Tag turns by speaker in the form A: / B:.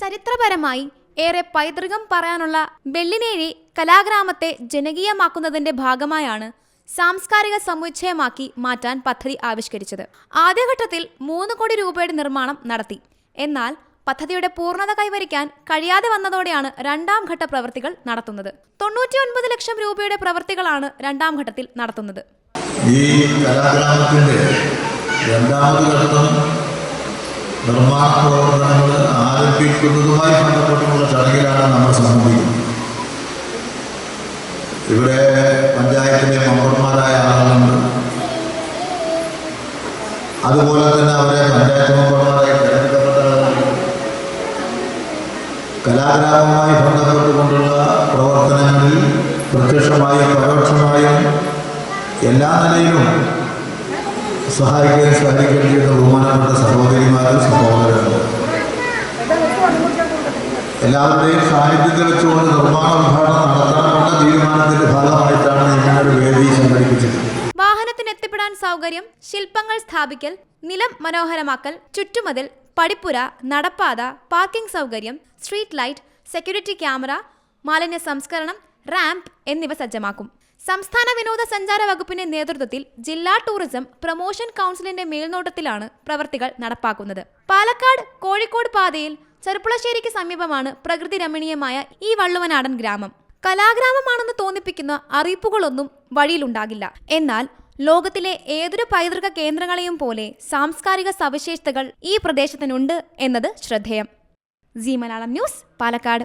A: ചരിത്രപരമായി ഏറെ പൈതൃകം പറയാനുള്ള വെള്ളിനേരി കലാഗ്രാമത്തെ ജനകീയമാക്കുന്നതിന്റെ ഭാഗമായാണ് സാംസ്കാരിക സമുച്ചയമാക്കി മാറ്റാൻ പദ്ധതി ആവിഷ്കരിച്ചത്. ആദ്യഘട്ടത്തിൽ മൂന്ന് കോടി രൂപയുടെ നിർമ്മാണം നടത്തി. എന്നാൽ പദ്ധതിയുടെ പൂർണത കൈവരിക്കാൻ കഴിയാതെ വന്നതോടെയാണ് രണ്ടാം ഘട്ട പ്രവൃത്തികൾ നടത്തുന്നത്. തൊണ്ണൂറ്റിയൊൻപത് ലക്ഷം രൂപയുടെ പ്രവൃത്തികളാണ് രണ്ടാം ഘട്ടത്തിൽ നടത്തുന്നത്.
B: ഈ കലാഗ്രാമത്തിന്റെ രണ്ടാമത് ഘട്ടം നിർമ്മാണ പ്രവർത്തനങ്ങൾ ആരംഭിക്കുന്നതുമായി ബന്ധപ്പെട്ടുള്ള ചടങ്ങിലാണ് നമ്മൾ സംഭവിക്കുന്നത് ഇവിടെ പഞ്ചായത്തിലെ മെമ്പർമാരായ ആളുകളുണ്ട്. അതുപോലെ തന്നെ അവരെ പഞ്ചായത്ത് മെമ്പർമാരായി തിരഞ്ഞെടുക്കപ്പെട്ട കലാഗ്രാമവുമായി ബന്ധപ്പെട്ടുകൊണ്ടുള്ള പ്രവർത്തനങ്ങളിൽ പ്രത്യക്ഷമായും പരോക്ഷമായും എല്ലാ നിലയിലും സഹായിക്കാൻ സഹായിക്കുകയും ചെയ്യുന്ന ബഹുമാനപ്പെട്ട സഹോദരിമാരും എല്ലാവരുടെയും സാന്നിധ്യത്തിൽ വെച്ചുകൊണ്ട് നിർമ്മാണ ഉദ്ഘാടനം നടത്തണമെന്ന തീരുമാനത്തിന്റെ ഭാഗമായിട്ടാണ് ഞങ്ങളുടെ വേദി സംഘടിപ്പിച്ചിട്ടുള്ളത്
A: വാഹനത്തിനെത്തിപ്പെടാൻ സൗകര്യം ശില്പങ്ങൾ സ്ഥാപിക്കൽ നിലം മനോഹരമാക്കൽ ചുറ്റുമതിൽ പടിപ്പുര നടപ്പാത പാർക്കിംഗ് സൗകര്യം സ്ട്രീറ്റ് ലൈറ്റ് സെക്യൂരിറ്റി ക്യാമറ മാലിന്യ സംസ്കരണം റാമ്പ് എന്നിവ സജ്ജമാക്കും. സംസ്ഥാന വിനോദസഞ്ചാര വകുപ്പിന്റെ നേതൃത്വത്തിൽ ജില്ലാ ടൂറിസം പ്രൊമോഷൻ കൗൺസിലിന്റെ മേൽനോട്ടത്തിലാണ് പ്രവർത്തികൾ നടപ്പാക്കുന്നത്. പാലക്കാട് കോഴിക്കോട് പാതയിൽ ചെറുപ്പുളശ്ശേരിക്ക് സമീപമാണ് പ്രകൃതി രമണീയമായ ഈ വള്ളുവനാടൻ ഗ്രാമം. കലാഗ്രാമമാണെന്ന് തോന്നിപ്പിക്കുന്ന അറിയിപ്പുകളൊന്നും വഴിയിലുണ്ടാകില്ല. എന്നാൽ ലോകത്തിലെ ഏതൊരു പൈതൃക കേന്ദ്രങ്ങളെയും പോലെ സാംസ്കാരിക സവിശേഷതകൾ ഈ പ്രദേശത്തിനുണ്ട് എന്നത് ശ്രദ്ധേയം. G Malayalam news Palakkad.